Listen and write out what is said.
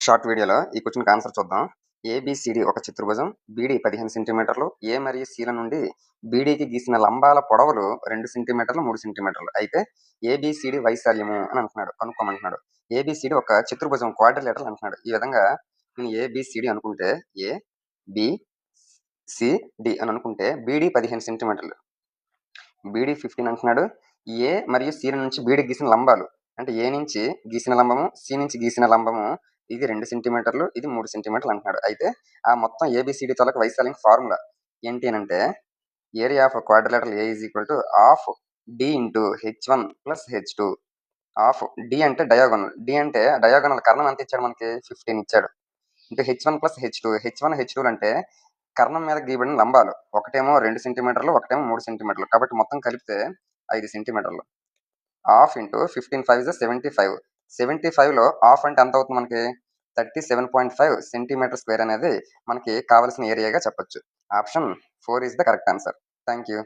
Short వీడియోలో ఈ క్వశ్చన్కి ఆన్సర్ చూద్దాం. ఏబిసిడి ఒక చతుర్భుజం బీడి పదిహేను సెంటీమీటర్లు ఏ మరియు సిల నుండి బీడీకి గీసిన లంబాల పొడవులు రెండు సెంటీమీటర్లు మూడు సెంటీమీటర్లు. అయితే ఏబిసిడి వైశాల్యము అని అంటున్నాడు కనుక్కోమంటున్నాడు. ఏబిసిడి ఒక చతుర్భుజం క్వాడ్రిలేటరల్ అంటున్నాడు. ఈ విధంగా నేను ఏబిసిడి అనుకుంటే ఏ బి సి డి అని అనుకుంటే బీడి పదిహేను సెంటీమీటర్లు. బీడి ఫిఫ్టీన్ అంటున్నాడు. ఏ మరియు సీల నుంచి బీడీ గీసిన లంబాలు అంటే ఏ నుంచి గీసిన లంబము సి నుంచి గీసిన లంబము ఇది రెండు సెంటీమీటర్లు ఇది మూడు సెంటీమీటర్లు అంటున్నాడు. అయితే ఆ మొత్తం ఏబిసిడి తొలక వైశాల్యం ఫార్ములా ఏంటి అని అంటే area of quadrilateral A is equal to of D into H one plus H two of D అంటే డయాగోనల్ డి అంటే డయాగోనల్ కర్ణం ఎంత ఇచ్చాడు మనకి? ఫిఫ్టీన్ ఇచ్చాడు. ఇంకా H one plus H two H one H two అంటే కర్ణం మీద గీయబడిన లంబాలు. ఒకటేమో రెండు సెంటీమీటర్లు ఒకటేమో మూడు సెంటీమీటర్లు. కాబట్టి మొత్తం కలిపితే ఐదు సెంటీమీటర్లు. Half into fifteen five seventy five seventy ఫైవ్లో ఆఫ్ అంటే ఎంత అవుతుంది మనకి? Thirty seven point five centimetre square అనేది మనకి కావాల్సిన ఏరియాగా చెప్పొచ్చు. Option four is the correct answer. Thank you